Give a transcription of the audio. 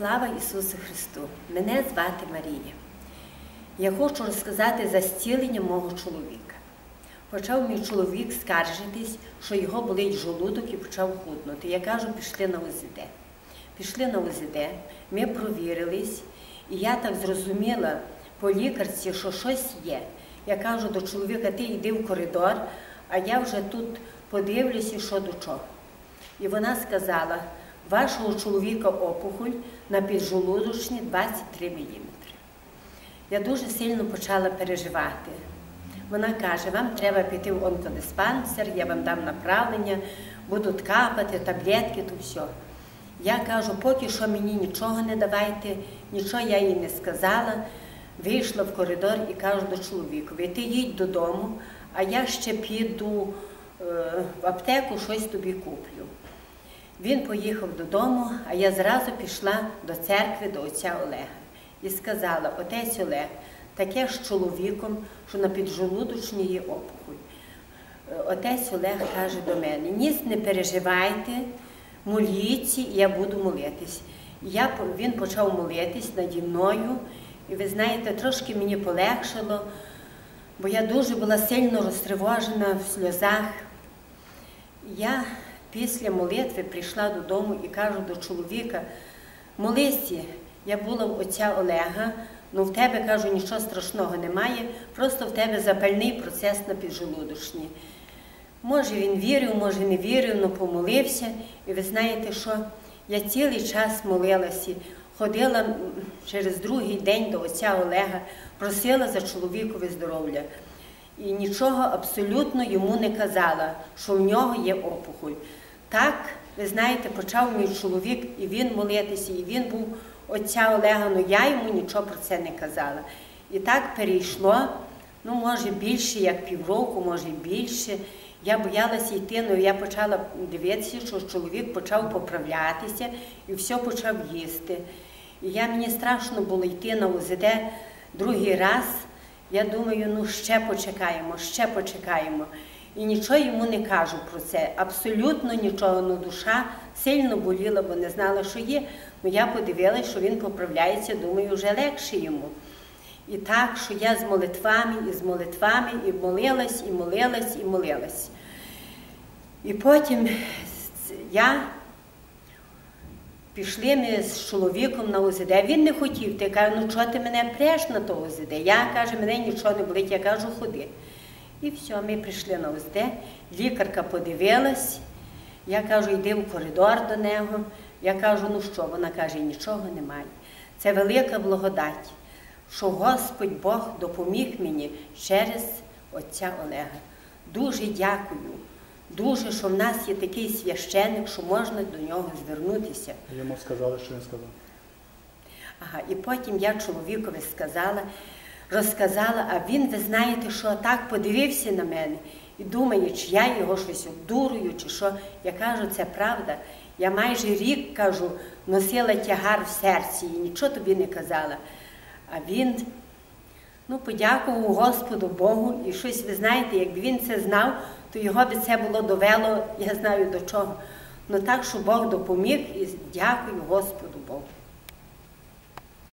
Слава Ісусу Христу! Мене звати Марія. Я хочу розказати за зцілення мого чоловіка. Почав мій чоловік скаржитись, що його болить жолудок і почав худнути. Я кажу, пішли на УЗД. Пішли на УЗД, ми провірились, і я так зрозуміла по лікарці, що щось є. Я кажу до чоловіка, ти йди в коридор, а я вже тут подивлюся, що до чого. І вона сказала, вашого чоловіка опухоль на піджолудочні 23 мм. Я дуже сильно почала переживати. Вона каже, вам треба піти в онкодиспансер, я вам дам направлення, будуть капати, таблетки, то все. Я кажу, поки що мені нічого не давайте, нічого я їй не сказала. Вийшла в коридор і кажу до чоловікові, ти їдь додому, а я ще піду е, в аптеку, щось тобі куплю. Він поїхав додому, а я зразу пішла до церкви, до отця Олега і сказала, отець Олег, таке ж чоловіком, що на піджолудочній є опухоль. Отець Олег каже до мене, ніс не переживайте, моліться, я буду молитись. Я, він почав молитись наді мною, і ви знаєте, трошки мені полегшало, бо я дуже була сильно розтривожена в сльозах. Я після молитви прийшла додому і кажу до чоловіка, молися, я була в отця Олега, ну в тебе кажу, нічого страшного немає, просто в тебе запальний процес на піджолудочній. Може він вірив, може не вірив, але помолився. І ви знаєте, що я цілий час молилася, ходила через другий день до отця Олега, просила за чоловікове здоров'я. І нічого абсолютно йому не казала, що в нього є опухоль. Так, ви знаєте, почав мій чоловік, і він молитися, і він був отця Олега, але я йому нічого про це не казала. І так перейшло, ну, може, більше, як півроку, може більше. Я боялася йти, але я почала дивитися, що чоловік почав поправлятися і все почав їсти. І я, мені страшно було йти на УЗД другий раз. Я думаю, ну ще почекаємо, ще почекаємо. І нічого йому не кажу про це. Абсолютно нічого. Ну, душа сильно боліла, бо не знала, що є. Ну я подивилася, що він поправляється, думаю, вже легше йому. І так, що я з молитвами, і з молитвами, і молилась, і молилась, і молилась. І потім я пішли ми з чоловіком на ОЗД. Він не хотів. Ти каже, ну чого ти мене преш на то ОЗД? Я каже, мене нічого не болить, я кажу, ходи. І все, ми прийшли на ОЗД, лікарка подивилась, я кажу, йди в коридор до нього. Я кажу, ну що? Вона каже, нічого немає. Це велика благодать, що Господь Бог допоміг мені через отця Олега. Дуже дякую. Дуже, що в нас є такий священник, що можна до нього звернутися. Йому сказали, що він сказав. Ага, і потім я чоловікові сказала, розказала, а він, ви знаєте, що так подивився на мене і думає, чи я його щось обдурую, чи що. Я кажу, це правда. Я майже рік кажу, носила тягар в серці і нічого тобі не казала. А він ну, подякував Господу Богу, і щось, ви знаєте, якби він це знав, то його би це було довело, я знаю до чого. Ну так, що Бог допоміг і дякую Господу Богу.